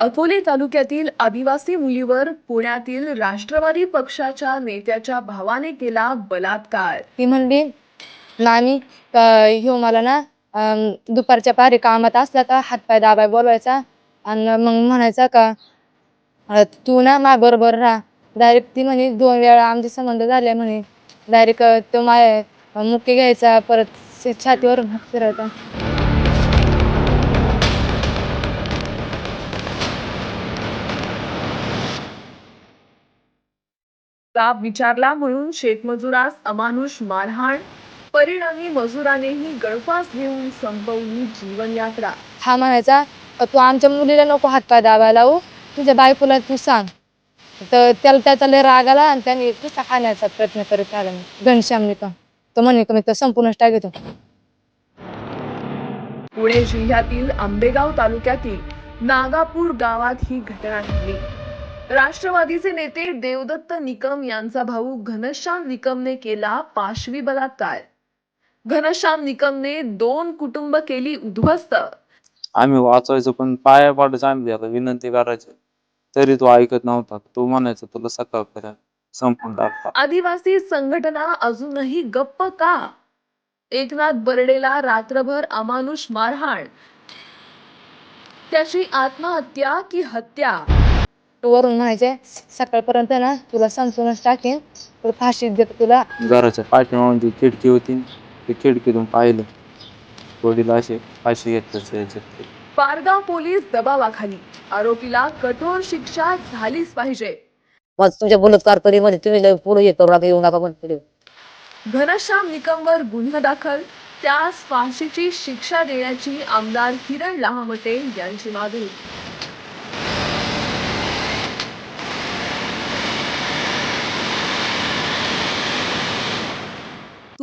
अकोले तालुक्यातील आदिवासी मुलीवर पुण्यातील राष्ट्रवादी पक्षाच्या नेत्याच्या भावाने केला बलात्कार. ती म्हणली नानी ह्यो मला ना अं, दुपारच्या पारी कामात असला का हातपाय दाबाय बोलवायचा. आणि मग म्हणायचा का अं, तू ना माझ्या बरोबर राहा. डायरेक्ट ती म्हणे दोन वेळा आमचे संबंध झाले म्हणे. डायरेक्ट तो माय मुके घ्यायचा परत छातीवर फिरायचा लाभ विचारला म्हणून शेतमजुरास अमानुष मारहाण परिणामी मजुरानेही गळफास घेऊन संपवली जीवनयात्रा. हा म्हणायचा तू आमच्या मुलीला नको हातपाय दाबायला लावू तुझ्या बायकोला तू सांग. तर त्याला त्याचा लय राग आला आणि त्याने नुसता खाण्याचा प्रयत्न करत आला घनश्यामने का तो म्हणे का मी तर संपूर्णच टाकतो पुणे जिल्ह्यातील आंबेगाव तालुक्यातील नागापूर गावात ही घटना घडली. राष्ट्रवादीचे नेते देवदत्त निकम यांचा भाऊ घनश्याम निकमने केला पाशवी बलात्कार. घनश्याम निकमने दोन कुटुंब केली उद्ध्वस्त. आम्ही वाचवायचो पण पाया पाडायचो आम्ही त्याला विनंती करायचो. तरी तो ऐकत नव्हता. तो म्हणायचा तुला सकाळपर्यंत संपून टाकता. आदिवासी संघटना अजूनही गप्प का? एकनाथ बर्डेला रात्रभर अमानुष मारहाण. त्याची आत्महत्या की हत्या? तो वरून म्हणायचे सकाळपर्यंत ना तुला संपूर्णच टाकेन तुला फाशी देतो तुला. घराच्या पाठीमागून जी खिडकी होती ती खिडकीतून पाहिलं. वडील असे फाशी घेतलं पारगाव पोलीस दबावाखाली. आरोपीला कठोर शिक्षा झालीच पाहिजे. मग तुमच्या बलात्कारपरीमध्ये तुम्ही पुढे नका येऊ नका पण पुढे. घनश्याम निकमवर गुन्हा दाखल. त्यास फाशीची शिक्षा देण्याची आमदार किरण लहामटे यांची मागणी.